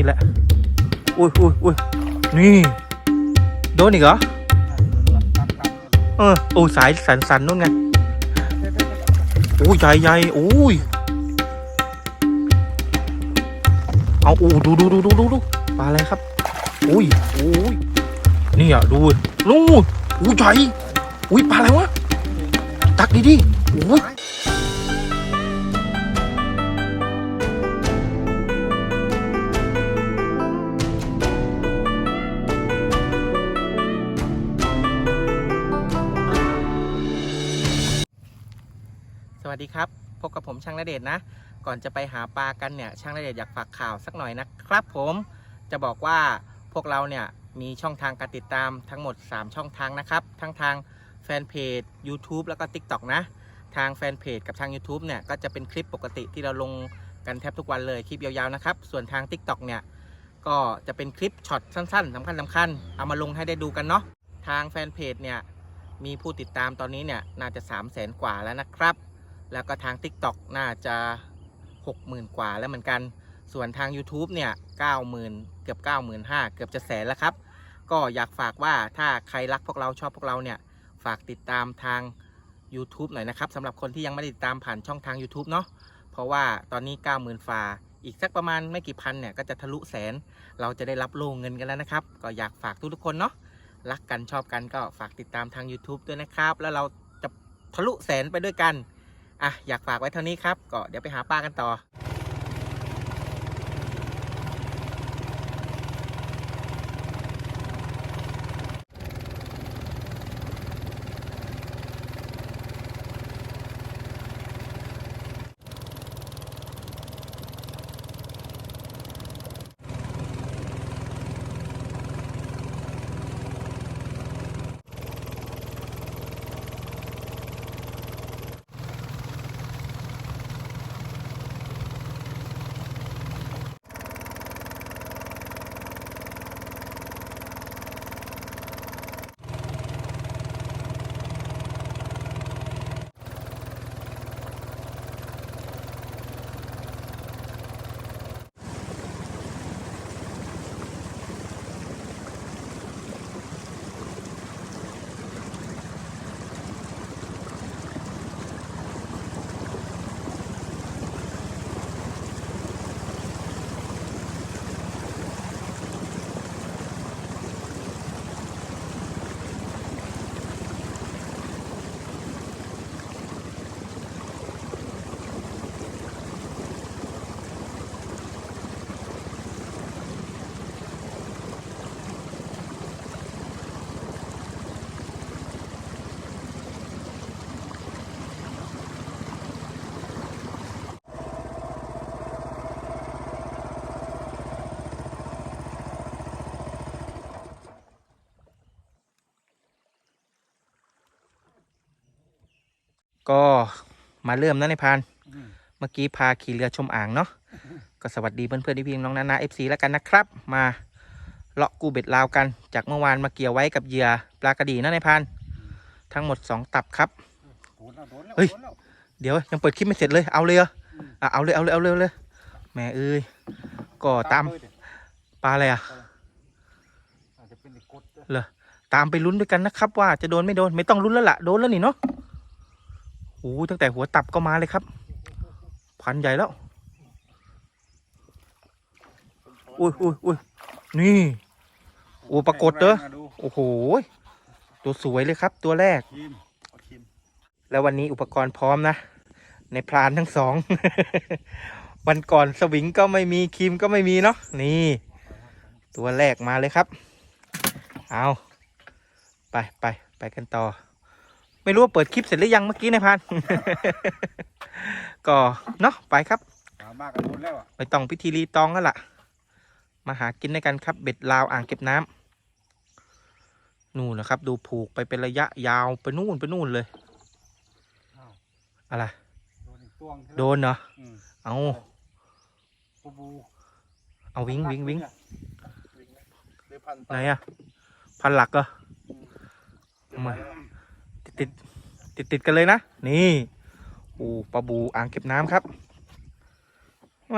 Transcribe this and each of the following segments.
นี้แหละ อุ้ยอุ้ยอุ้ยนี่ โดนอีกเหรอ เออโอ้สายสันสันนู่นไงโอ้ยใหญ่ใหญ่โอ้ย เอาอู้ดูดูดูดูดูดูปลาอะไรครับอุ้ยอุ้ยนี่อะดูนู่นอุ้ยใหญ่อุ้ยปลาอะไรวะตักดีดิอุ้ย พบกับผมช่างระเดชนะ ก่อนจะไปหาปลากันเนี่ยช่างระเดชอยากฝากข่าวสักหน่อยนะครับ ผมจะบอกว่าพวกเราเนี่ยมีช่องทางการติดตามทั้งหมด 3 ช่องทางนะครับทั้งทางแฟนเพจ YouTube แล้วก็ TikTok นะ ทางแฟนเพจกับทาง YouTube เนี่ยก็จะเป็นคลิปปกติที่เราลงกันแทบทุกวันเลยคลิปยาวๆนะครับ ส่วนทาง TikTok เนี่ยก็จะเป็นคลิปช็อตสั้นๆสำคัญสำคัญเอามาลงให้ได้ดูกันเนาะทางแฟนเพจเนี่ยมีผู้ติดตามตอนนี้เนี่ยน่าจะ 3 0 0 0 0 0กว่าแล้วนะครับ แล้วก็ทาง TikTok น่าจะ 60,000 กว่าแล้วเหมือนกัน ส่วนทาง YouTube เนี่ย 90,000 เกือบ 95,000 เกือบจะแสนแล้วครับ ก็อยากฝากว่าถ้าใครรักพวกเราชอบพวกเราเนี่ย ฝากติดตามทาง YouTube หน่อยนะครับสำหรับคนที่ยังไม่ได้ติดตามผ่านช่องทาง YouTube เนาะเพราะว่าตอนนี้ 90,000ฝ่าอีกสักประมาณไม่กี่พันเนี่ยก็จะทะลุแสน เราจะได้รับโล่งเงินกันแล้วนะครับ ก็อยากฝากทุกๆคนเนาะรักกันชอบกันก็ฝากติดตามทาง YouTube ด้วยนะครับ แล้วเราจะทะลุแสนไปด้วยกัน อะอยากฝากไว้เท่านี้ครับก็เดี๋ยวไปหาป้ากันต่อ ก็มาเริ่มนะในพาน เมื่อกี้พาขี่เรือชมอ่างเนาะก็สวัสดีเพื่อนๆที่พี่น้องนานาเอฟซีแล้วกันนะครับ มาเลาะกูเบ็ดลาวกัน จากเมื่อวานมาเกี่ยวไว้กับเหยื่อปลากระดีนะในพาน ทั้งหมด2ตับครับเฮ้ยเดี๋ยวยังเปิดคลิปไม่เสร็จเลยเอาเลยเหรออะเอาเลยเอาเลยเอาเลยเอาเลยแหม่เอ้ยก็ตามปลาอะไรอะอาจจะเป็นไอ้กดนะเหรอตามไปลุ้นด้วยกันนะครับว่าจะโดนไม่โดนไม่ต้องลุ้นแล้วล่ะโดนแล้วนี่เนาะ โอ้โหตั้งแต่หัวตับก็มาเลยครับ พันใหญ่แล้ว อุ้ยอุ้ยอุ้ยนี่ โอ้ปรากฏเด้อมาดูโอ้โห ตัวสวยเลยครับ ตัวแรกครีมเอาครีมแล้ววันนี้อุปกรณ์พร้อมนะ ในพรานทั้งสอง วันก่อนสวิงก็ไม่มีครีมก็ไม่มีเนาะ นี่ ตัวแรกมาเลยครับ เอา ไปไปไปกันต่อ ไม่รู้ว่าเปิดคลิปเสร็จหรือยังเมื่อกี้นายพัน ก็เนาะไปครับ หามากกันโดนแล้วอะไม่ต้องพิธีรีตองแล้วล่ะ มาหากินด้วยกันครับ เบ็ดลาวอ่างเก็บน้ำนู่นนะครับ ดูผูกไปเป็นระยะยาวไปนู่นไปนู่นเลยอ้าวอะไร โดนอีกตวงใช่ไหมโดนเหรออืมเอาปูบูเอาวิงวิงวิงวิ่งนะเดี๋ยวพันไหนอะพันหลักเหรออืมมาติด ติดติดติดกันเลยนะ นี่โอ้ปลาบูอ่างเก็บน้ำครับแหม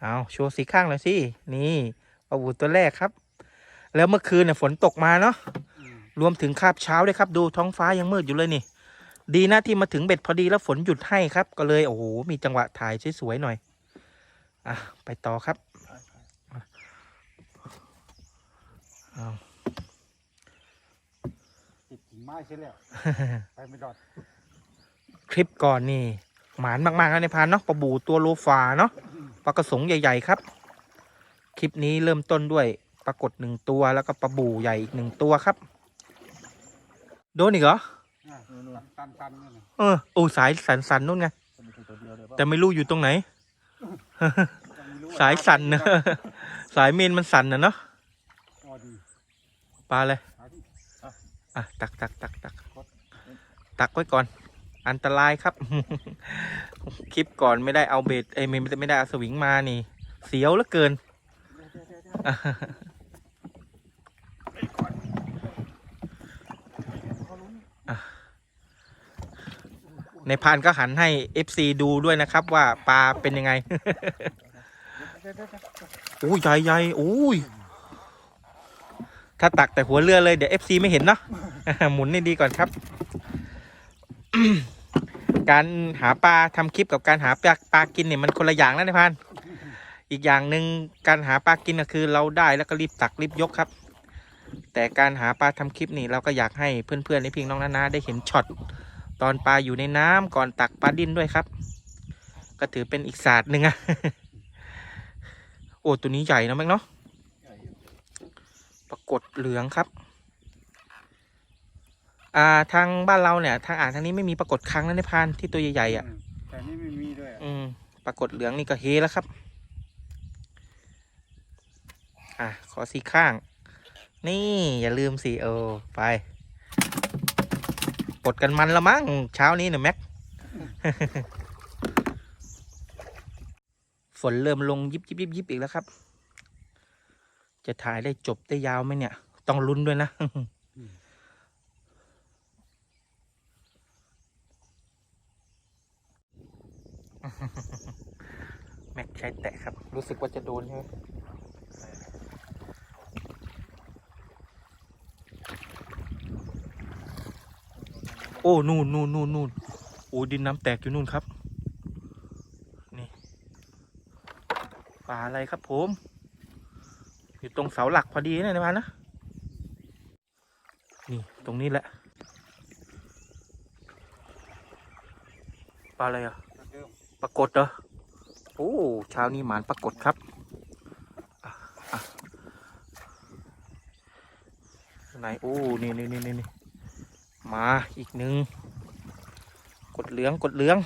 เอาโชว์สีข้างหน่อยสิ นี่ปลาบูตัวแรกครับ แล้วเมื่อคืนเนี่ยฝนตกมาเนาะอืมรวมถึงคาบเช้าด้วยครับ ดูท้องฟ้ายังมืดอยู่เลยนี่ ดีนะที่มาถึงเบ็ดพอดีแล้วฝนหยุดให้ครับ ก็เลยโอ้โหมีจังหวะถ่ายสวยๆหน่อย อะ ไปต่อครับเอาติดกิ่ง ไม้ใช่แล้ว ไปไม่รอดคลิปก่อนนี่ หมานมากๆแล้วในพานเนาะปลาบูตัวโลฟาเนาะปลากระสงใหญ่ๆครับ คลิปนี้เริ่มต้นด้วยปรากฏหนึ่งตัวแล้วก็ปลาบูใหญ่อีกหนึ่งตัวครับ โดนอีกเหรออะตันตันๆเนี่ยนะเออโอ้สายสันสันๆนู่นไงแต่ไม่รู้อยู่ตรงไหน ยังไม่รู้ว่สายสั่นนะสายเมนมันสั่นนะเนาะอ๋อดีปลาเลยหาที่ อะตักตักตักตักตักไว้ก่อน อันตรายครับ คลิปก่อนไม่ได้เอาเบ็ดเอ้ไม่ไม่ได้เอาสวิงมานี่ เสียวเหลือเกินในพานก็หันให้ FC ดูด้วยนะครับว่าปลาเป็นยังไง โอ้ยใหญ่ใหญ่โอ้ย ถ้าตักแต่หัวเรือเลยเดี๋ยว FC ไม่เห็นเนาะ หมุนให้ดีก่อนครับ การหาปลาทำคลิปกับการหาปลาปลากินเนี่ยมันคนละอย่างนะนายพาน อีกอย่างหนึ่งการหาปลากินก็คือเราได้แล้วก็รีบตักรีบยกครับ แต่การหาปลาทำคลิปนี่เราก็อยากให้เพื่อนๆในพี่น้องนานาได้เห็นช็อตตอนปลาอยู่ในน้ำก่อนตักปลาดิ้นด้วยครับ ก็ถือเป็นอีกศาสตร์หนึ่งอะโอ้ตัวนี้ใหญ่นะแม็กเนาะ รากฏเหลืองครับ อ่าทางบ้านเราเนี่ย ทางอ่างทางนี้ไม่มีปรากฏครั้งนะในพานที่ตัวใหญ่ๆอะมแต่นี่ไม่มีด้วยอืมปรากฏเหลืองนี่ก็เฮแล้วครับ อะขอสีข้าง นี่อย่าลืมสิเออไปปลดกันมันละมั้งเช้านี้เนี่ยแม็กฝนเริ่มลงยิบยิบยิบยิบอีกแล้วครับ จะถ่ายได้จบได้ยาวไหมเนี่ย ต้องลุ้นด้วยนะแม็กใช้แตะครับ รู้สึกว่าจะโดนใช่ไหมโอ้ นู่นนู่นนู่นนู่นโอ้ ดินน้ำแตกอยู่นู่นครับ นี่ปลาอะไรครับผม อยู่ตรงเสาหลักพอดีนะในพานนะนี่ตรงนี้แหละปลาอะไรอะเหมือนเดิมปรากฏเหรอโอ้เช้านี้หมานปรากฏครับอะอะไหนโอ้นี่นี่นี่นี่นี่มาอีกหนึ่งกดเหลืองกดเหลือง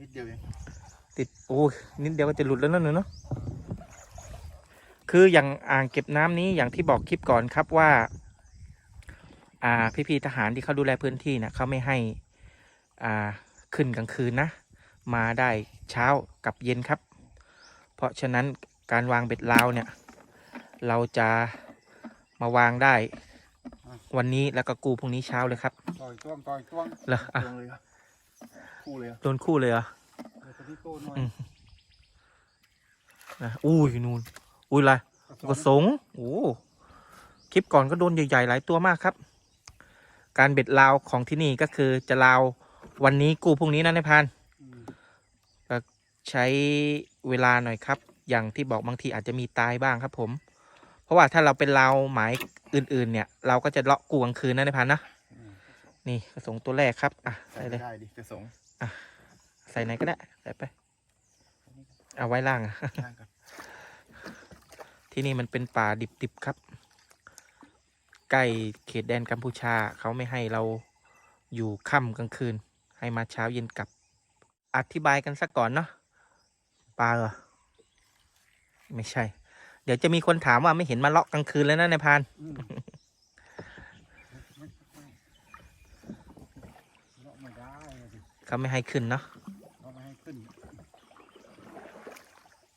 นิดเดียวเองติดโอ้ยนิดเดียวก็จะหลุดแล้วนั่นเนาะ คืออย่างอ่างเก็บน้ำนี้อย่างที่บอกคลิปก่อนครับว่า อ่าพี่ๆทหารที่เขาดูแลพื้นที่นะเขาไม่ให้อ่าขึ้นกลางคืนนะ มาได้เช้ากับเย็นครับ เพราะฉะนั้นการวางเบ็ดลาวเนี่ย เราจะมาวางได้ วันนี้แล้วก็กูพรุ่งนี้เช้าเลยครับต่อยจ้วงต่อยจ้วงเหรออะจ้วงเลยครับคู่เลยครับโดนคู่เลยเหรอเดี๋ยวตัวนี้โตหน่อยอืมนะอุ้ย นู่น อุ้ยอะไรกระสงโอ้คลิปก่อนก็โดนใหญ่ๆหลายตัวมากครับ การเบ็ดลาวของที่นี่ก็คือจะลาววันนี้กูพรุ่งนี้นะนายพรานอืมใช้เวลาหน่อยครับ อย่างที่บอกบางทีอาจจะมีตายบ้างครับผม เพราะว่าถ้าเราเป็นลาวหมายอื่น ๆ เนี่ย เราก็จะเลาะกูกลางคืนนะนายพรานนะอืมนี่กระสงตัวแรกครับอะใส่เลยได้ดิจะสงใส่ไหนก็ได้ใส่ไป เอาไว้ล่างอะย่างก่อน ที่นี่มันเป็นป่าดิบๆครับ ใกล้เขตแดนกัมพูชาเขาไม่ให้เราอยู่ค่ำกลางคืน ให้มาเช้าเย็นกลับ อธิบายกันสักก่อนเนาะปลาเหรอ ไม่ใช่ เดี๋ยวจะมีคนถามว่าไม่เห็นมาเลาะกลางคืนแล้วนะนายพรานอืมเลาะไม่ได้เลยดิเขาไม่ให้ขึ้นเนาะเลาะไม่ให้ขึ้น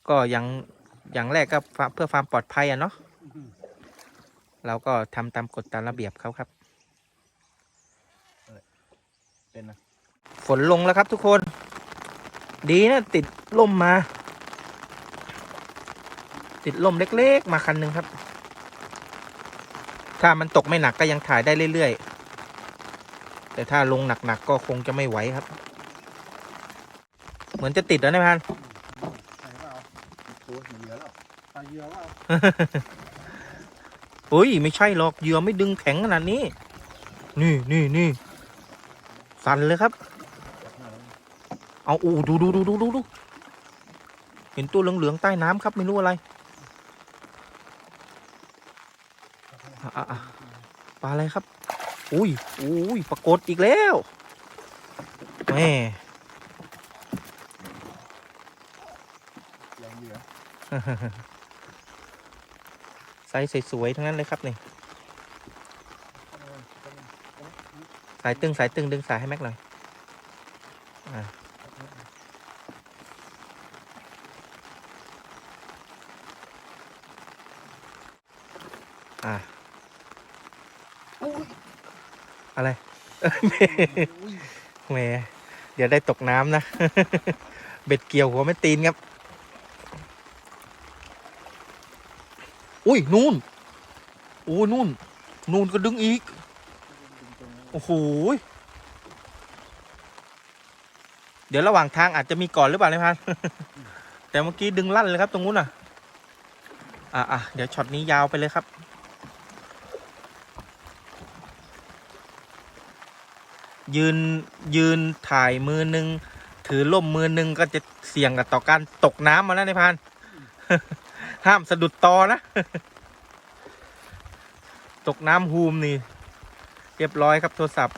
ก็อย่าง อย่างแรกก็ฟาเพื่อความปลอดภัยอะเนาะอืมเราก็ทำตามกฎตามระเบียบเขาครับเป็นนะฝนลงแล้วครับทุกคน ดีนะติดล่มมา ติดลมเล็กๆ มาคันหนึ่งครับ ถ้ามันตกไม่หนักก็ยังถ่ายได้เรื่อยๆ แต่ถ้าลงหนักๆก็คงจะไม่ไหวครับ เหมือนจะติดแล้วนะพันใส่ เปล่าตัวเหลือแล้วใส่เหยื่อเปล่าเฮ้ยไม่ใช่หรอกเหยื่อไม่ดึงแข็งขนาดนี้ นี่นี่นี่สั่นเลยครับจับหน้าแล้วเอาอูดูดูดูดูดูดูเห็นตัวเหลืองๆใต้น้ำครับ ไม่รู้อะไรอะอะอะปลาอะไรครับ อุ้ยอุ้ยปรากฏอีกแล้วแม่แรงเหยื่อไซ ส์สวยๆทั้งนั้นเลยครับนี่สายตึงสายตึงดึงสายให้แม็กหน่อยอะอะอะไรแหมเดี๋ยวได้ตกน้ำนะ เบ็ดเกี่ยวหัวไม่ตีนครับ อุ้ยนู่นโอ้นู่น นู่นก็ดึงอีก โอ้โหเดี๋ยวระหว่างทางอาจจะมีก่อนหรือเปล่าเนี่ยพันแต่เมื่อกี้ดึงลั่นเลยครับตรงนู้นอะ อะอะเดี๋ยวช็อตนี้ยาวไปเลยครับ ยืนยืนถ่ายมือหนึ่งถือล่มมือหนึ่งก็จะเสี่ยงกับต่อการตกน้ำมาแล้วในพัน ห้ามสะดุดตอนะ ตกน้ำฮูมนี่ เรียบร้อยครับโทรศัพท์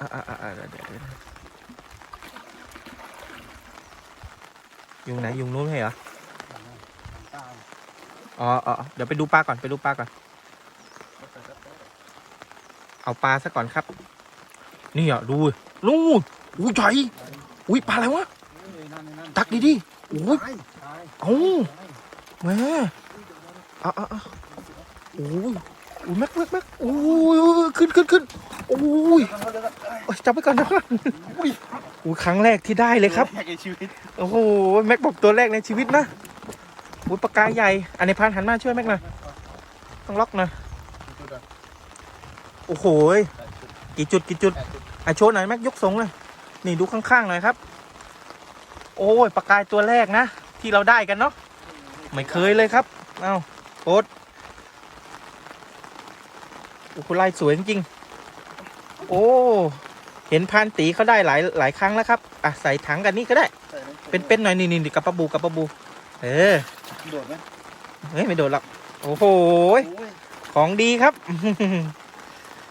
อะอะอะอะเดี๋ยวเดี๋ยวเดี๋ยวยุงไหนยุงนู้นให้เหรอ อ๋อเดี๋ยวไปดูปลาก่อนไปดูปลาก่อน เอาปลาซะก่อนครับ นี่อะดูนู่นอุ้ยใหญ่อุ้ยปลาอะไรวะ ตักดีดิโอ้ย เอ้าแม่อะอะอะโอ้ยโอ้ยแม็กแม็กแม็กโอ้ยขึ้นขึ้นขึ้นโอ้ยโอ้ยจับไปก่อนนะโอ้ยโอ้ยครั้งแรกที่ได้เลยครับแรกในชีวิตโอ้โหแม็กบอกตัวแรกในชีวิตนะโอ้ยปากกาใหญ่ อันนี้พานหันมาช่วยแม็กหน่อยต้องล็อกหน่อยโอ้โหกี่จุดกี่จุดอะโชว์หน่อยแม็กยกสูงเลยนี่ดูข้างๆหน่อยครับ โอ้ยปากกายตัวแรกนะ ที่เราได้กันเนาะไม่เคยเลยครับ เอ้าโคตรโอ้โหลายสวยจริงๆโอ้เห็นพานตีเขาได้หลายหลายครั้งแล้วครับอะใส่ถังกันนี่ก็ได้ เป็นๆหน่อยนี่นี่กับปลาบูกับปลาบู เออโดดไหมเฮ้ยไม่โดดหรอกโอ้โหโอ้ยของดีครับ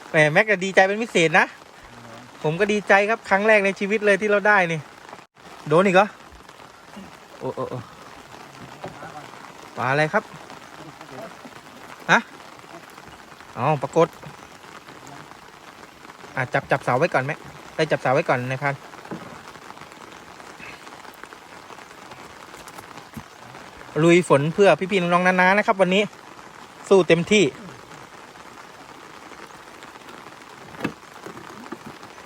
แหมแม็กก็ดีใจเป็นพิเศษนะ ผมก็ดีใจครับครั้งแรกในชีวิตเลยที่เราได้นี่ โดนอีกเหรอ โอ้โอ้โอ้ปลาอะไรครับฮะอ๋อปรากฏอะจับจับเสาไว้ก่อนไหมได้จับเสาไว้ก่อนนายพันลุยฝนเพื่อพี่ๆน้องๆนาๆนะครับ วันนี้สู้เต็มที่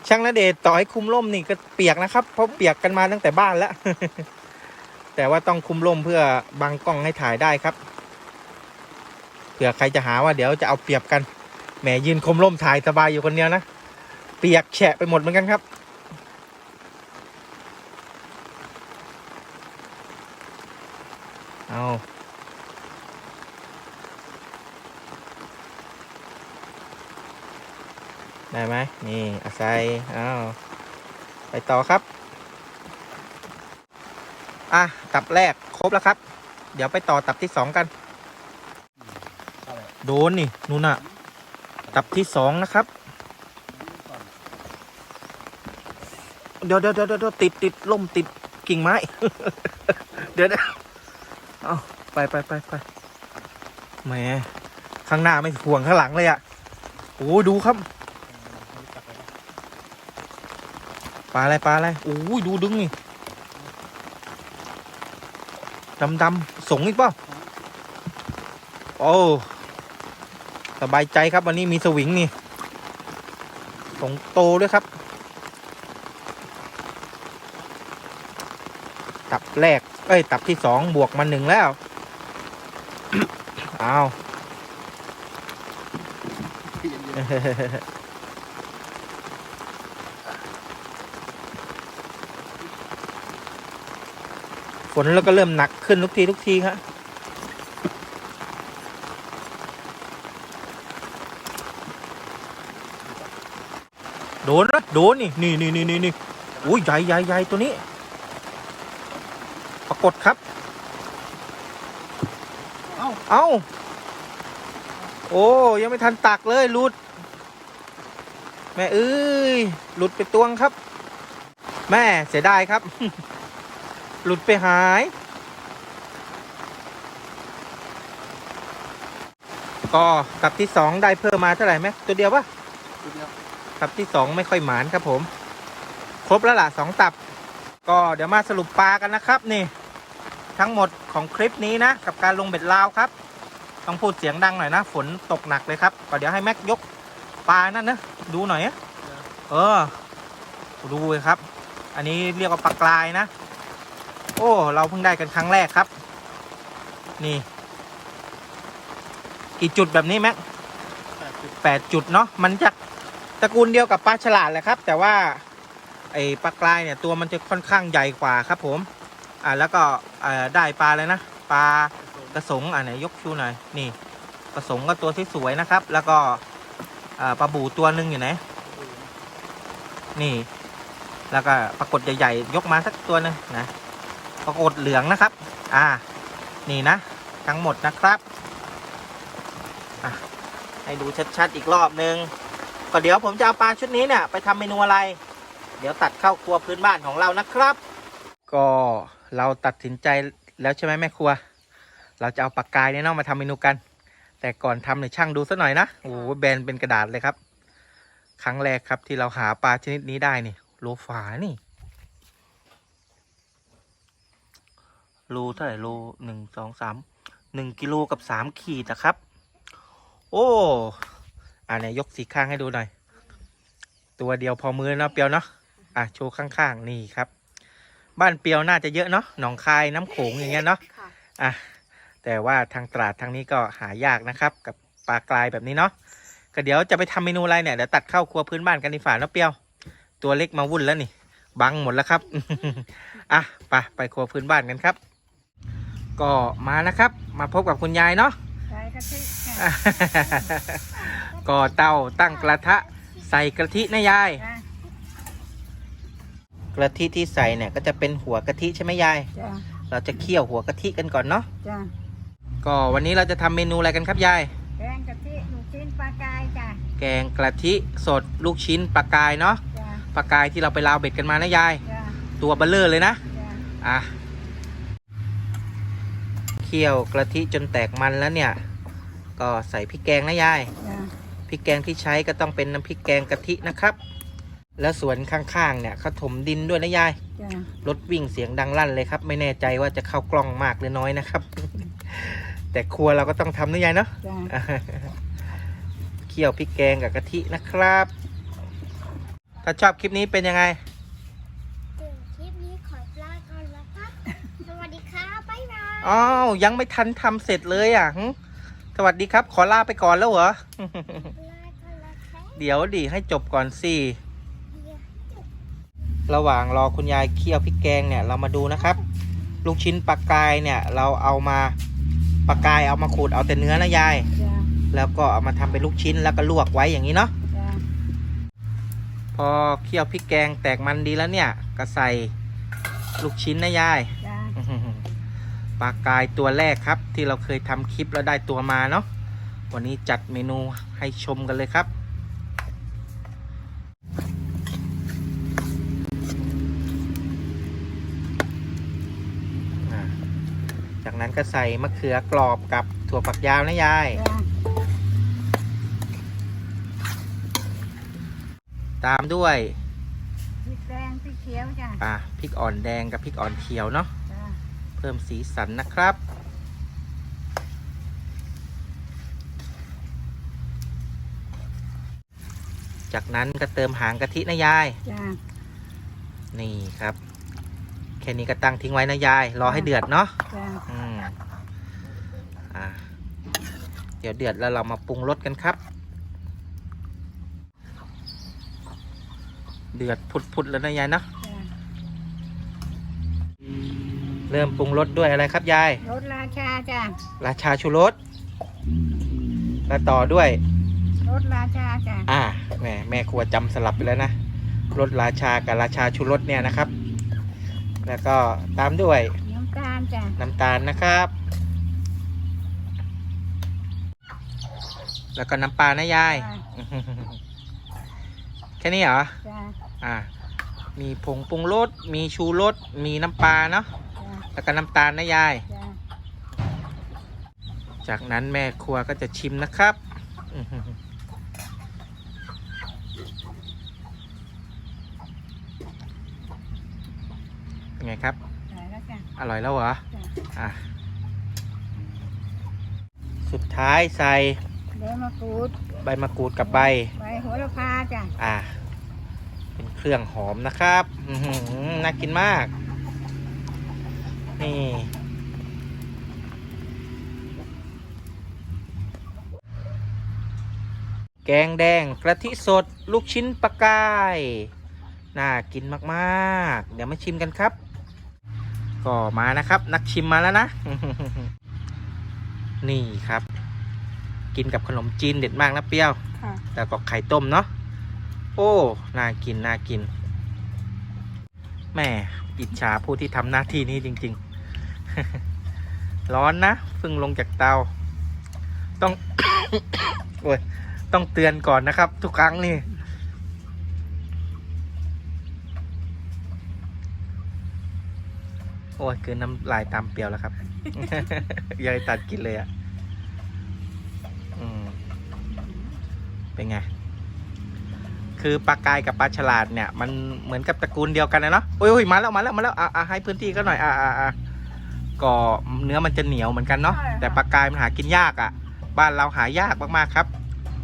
ช่างนาเดชต่อให้คุมร่มนี่ก็เปียกนะครับ เพราะเปียกกันมาตั้งแต่บ้านแล้ว แต่ว่าต้องคุมร่มเพื่อบังกล้องให้ถ่ายได้ครับเผื่อใครจะหาว่าเดี๋ยวจะเอาเปรียบกันแหมยืนคุมร่มถ่ายสบายอยู่คนเดียวนะเปียกแฉะไปหมดเหมือนกันครับเอาได้ไหมนี่อาศัยเอาไปต่อครับ อะตับแรกครบแล้วครับ เดี๋ยวไปต่อตับที่สองกัน โดนนี่นู่นน่ะ ตับที่สองนะครับเดี๋ยวเดี๋ยวเดี๋ยวเดี๋ยวติดติดล่มติดกิ่งไม้ เดี๋ยวเดี๋ยวเอาไปไปไปไปแหมข้างหน้าไม่ห่วงข้างหลังเลยอะ่ะโอ้ดูครับปลาอะไรปลาอะไรโอ้ยดูดึงนี่ ดำดำๆสงอีกเปล่าโอ้สบายใจครับวันนี้มีสวิงนี่สงโตด้วยครับ ตับแรก เอ้ย ตับที่สองบวกมาหนึ่งแล้วเอาพี่เย็น ฝนแล้วก็เริ่มหนักขึ้นทุกทีทุกทีครับโดนนะโดนนี่นี่นี่นี่นี่นี่อุ้ยใหญ่ใหญ่ใหญ่ตัวนี้ ปรากฏครับๆเอ้าเอ้าโอ้ยังไม่ทันตักเลยหลุด แม่เอ้ยหลุดไปตวงครับ แม่เสียดายครับ หลุดไปหาย ก็ตับที่สองได้เพิ่มมาเท่าไหร่ไหมตัวเดียวปะตัวเดียวตับที่สองไม่ค่อยหมานครับผม ครบแล้วล่ะสองตับ ก็เดี๋ยวมาสรุปปลากันนะครับนี่ ทั้งหมดของคลิปนี้นะ กับการลงเบ็ดลาวครับ ต้องพูดเสียงดังหน่อยนะ ฝนตกหนักเลยครับ ก็เดี๋ยวให้แม็กยกปลานั่นนะดูหน่อยอะเออดูเลยครับ อันนี้เรียกว่าปลากรายนะ โอ้ เราเพิ่งได้กันครั้งแรกครับ นี่ กี่จุดแบบนี้แม็กแปดจุดเนาะมันจะตระกูลเดียวกับปลาฉลาดแหละครับ แต่ว่าไอปลากรายเนี่ยตัวมันจะค่อนข้างใหญ่กว่าครับผม อ่าแล้วก็อ่าได้ปลาเลยนะปลากระสงอ่าไหนยกชูหน่อยนี่กระสงก็ตัวที่สวยนะครับ แล้วก็อ่าปลาบูตัวหนึ่งอยู่ไหนนี่ แล้วก็ปรากฏใหญ่ๆยกมาสักตัวหนึงนะ ปรากฏเหลืองนะครับ อ่า นี่นะ ทั้งหมดนะครับให้ดูชัดๆอีกรอบนึง ก็เดี๋ยวผมจะเอาปลาชุดนี้เนี่ยไปทำเมนูอะไร เดี๋ยวตัดเข้าครัวพื้นบ้านของเรานะครับ ก็เราตัดสินใจแล้วใช่ไหมแม่ครัว เราจะเอาปากกายเนี่ยเนาะมาทำเมนูกัน แต่ก่อนทำเนี่ยช่างดูสักหน่อยนะ โอ้โหแบนเป็นกระดาษเลยครับ ครั้งแรกครับที่เราหาปลาชนิดนี้ได้นี่โลฝานี่ โลเท่าไหร่โลหนึ่งสองสามหนึ่งกิโลกับสามขีดนะครับ โอ้อ่าเนี่ยยกสีข้างให้ดูหน่อย ตัวเดียวพอมือเนาะเปียวเนาะอะโชว์ข้างๆนี่ครับ บ้านเปียวน่าจะเยอะเนาะหนองคายน้ำโขงอย่างเงี้ยเนาะค่ะอะแต่ว่าทางตราดทางนี้ก็หายากนะครับ กับปลากรายแบบนี้เนาะก็เดี๋ยวจะไปทำเมนูอะไรเนี่ยเดี๋ยวตัดเข้าครัวพื้นบ้านกันดีฝ่าเนาะเปียว ตัวเล็กมาวุ่นแล้วนี่บังหมดแล้วครับอะไปไปครัวพื้นบ้านกันครับ ก็มานะครับ มาพบกับคุณยายเนาะใส่กะทิค่ะก่อเตาตั้งกระทะใส่กะทินะยาย จ้ะกะทิที่ใส่เนี่ยก็จะเป็นหัวกะทิใช่ไหมยาย จ้ะเราจะเคี่ยวหัวกะทิกันก่อนเนาะจ้ะก็วันนี้เราจะทำเมนูอะไรกันครับยาย แกงกะทิลูกชิ้นปลากายจ้ะแกงกะทิสดลูกชิ้นปลากายเนาะจ้ะปลากายที่เราไปลาวเบ็ดกันมานะยาย จ้ะตัวเบลเลอร์เลยนะ จ้ะอะเคี่ยวกะทิจนแตกมันแล้วเนี่ย ก็ใส่พริกแกงนะยายจ้ะพริกแกงที่ใช้ก็ต้องเป็นน้ำพริกแกงกะทินะครับ แล้วสวนข้างๆเนี่ยเขาถมดินด้วยนะยายจ้ะรถวิ่งเสียงดังลั่นเลยครับ ไม่แน่ใจว่าจะเข้ากล้องมากหรือน้อยนะครับ แต่ครัวเราก็ต้องทำนะยายเนาะจ้ะเคี่ยวพริกแกงกับกะทินะครับ ถ้าชอบคลิปนี้เป็นยังไง ถึงคลิปนี้ขอลาก่อนแล้วครับ สวัสดีครับบ๊ายบาย อ้าวยังไม่ทันทำเสร็จเลยอะสวัสดีครับ ขอลาไปก่อนแล้วเหรอ เดี๋ยวดิให้จบก่อนสิระหว่างรอคุณยายเคี่ยวพริกแกงเนี่ยเรามาดูนะครับ ลูกชิ้นปลากายเนี่ย เราเอามาปลากายเอามาขูดเอาแต่เนื้อนะยาย แล้วก็เอามาทำเป็นลูกชิ้นแล้วก็ลวกไว้อย่างนี้เนาะพอเคี่ยวพริกแกงแตกมันดีแล้วเนี่ย ก็ใส่ลูกชิ้นนะยาย ปลากายตัวแรกครับ ที่เราเคยทำคลิปแล้วได้ตัวมาเนาะวันนี้จัดเมนูให้ชมกันเลยครับอ่าจากนั้นก็ใส่มะเขือกรอบกับถั่วฝักยาวนะยายจ้ะตามด้วยพริกแดงพริกเขียวจ้ะอ่าพริกอ่อนแดงกับพริกอ่อนเขียวเนาะจ้ะ เพิ่มสีสันนะครับ จากนั้นก็เติมหางกะทินะยาย จ้ะนี่ครับค่นี้ก็ตั้งทิ้งไว้นะยาย รอให้เดือดเนาะจ้ะอืมอ่าเดี๋ยวเดือดแล้วเรามาปรุงรสกันครับ เดือดพุดๆแล้วนะยายเนาะ เริ่มปรุงรสด้วยอะไรครับยาย รสราชาจ้ะราชาชูรสแล้วต่อด้วย รสราชาจ้ะอ่าแม่แม่ครัวจำสลับไปแล้วนะรสราชากับราชาชูรสเนี่ยนะครับ แล้วก็ตามด้วย น้ำตาลจ้ะน้ำตาลนะครับ แล้วก็น้ำปลานะยาย จ้ะแค่นี้เหรอ จ้ะอ่า มีผงปรุงรส มีชูรส มีน้ำปลาเนาะจ้ะ แล้วก็น้ำตาลนะยาย จ้ะจากนั้นแม่ครัวก็จะชิมนะครับอื้อหือเป็นไงครับใส่แล้วจ้ะ อร่อยแล้วเหรอ จ้ะ อะ สุดท้ายใส่เดี๋ยวมะกรูดใบมะกรูดกับใบ ใบโหระพาจ้ะ อ่าเป็นเครื่องหอมนะครับ อื้อหือน่ากินมาก นี่ แกงแดงกะทิสดลูกชิ้นปลากาย น่ากินมากๆ เดี๋ยวมาชิมกันครับ ก็มานะครับ นักชิมมาแล้วนะ นี่ครับ กินกับขนมจีนเด็ดมากนะเปรี้ยว ค่ะ แล้วก็ไข่ต้มเนาะ โอ้ น่ากิน น่ากิน แม่อิจฉาผู้ที่ทำหน้าที่นี้จริง ๆ ร้อนนะเพิ่งลงจากเตา ต้อง โอ้ยต้องเตือนก่อนนะครับ ทุกครั้งนี่โอ้ยเกินน้ำลายตามเปรียวแล้วครับ ยายตัดกินเลยอะ่ะเป็นไง คือปลากายกับปลาฉลาดเนี่ย มันเหมือนกับตระกูลเดียวกันนะเนาะโอ้ยมาแล้วมาแล้วมาแล้วอะอะให้พื้นที่ก็หน่อย อะอะอะ ก็เนื้อมันจะเหนียวเหมือนกันเนาะแต่ปลากายมันหากินยากอะ บ้านเราหายากมากๆครับ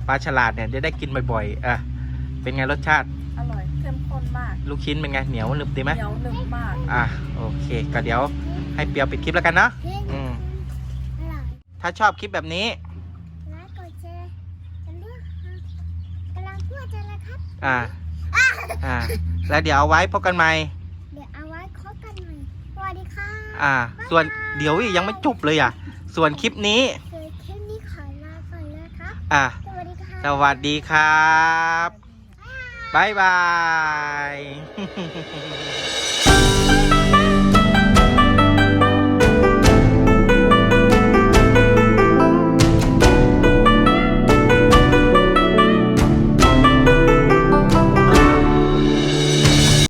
ปลาฉลาดเนี่ยจะได้กินบ่อยๆอะเป็นไงรสชาติอร่อยเข้มข้นมากลูกชิ้นเป็นไงเหนียวหนึบดีไหมเหนียวหนึบมาก อะโอเค ก็เดี๋ยวให้เปียวปิดคลิปแล้วกันเนาะเฮ้ยอืมอร่อยถ้าชอบคลิปแบบนี้ไลค์กดแชร์กันด้วยค่ะกำลังพูดจะเลยครับอ่าอ่าแล้วเดี๋ยวเอาไว้พบกันใหม่ อ่า ส่วนเดี๋ยวอีกยังไม่จบเลยอะ ส่วนคลิปนี้ เดี๋ยวคลิปนี้ขอลาก่อนนะครับอ่าสวัสดีค่ะสวัสดีครับ บ๊ายบาย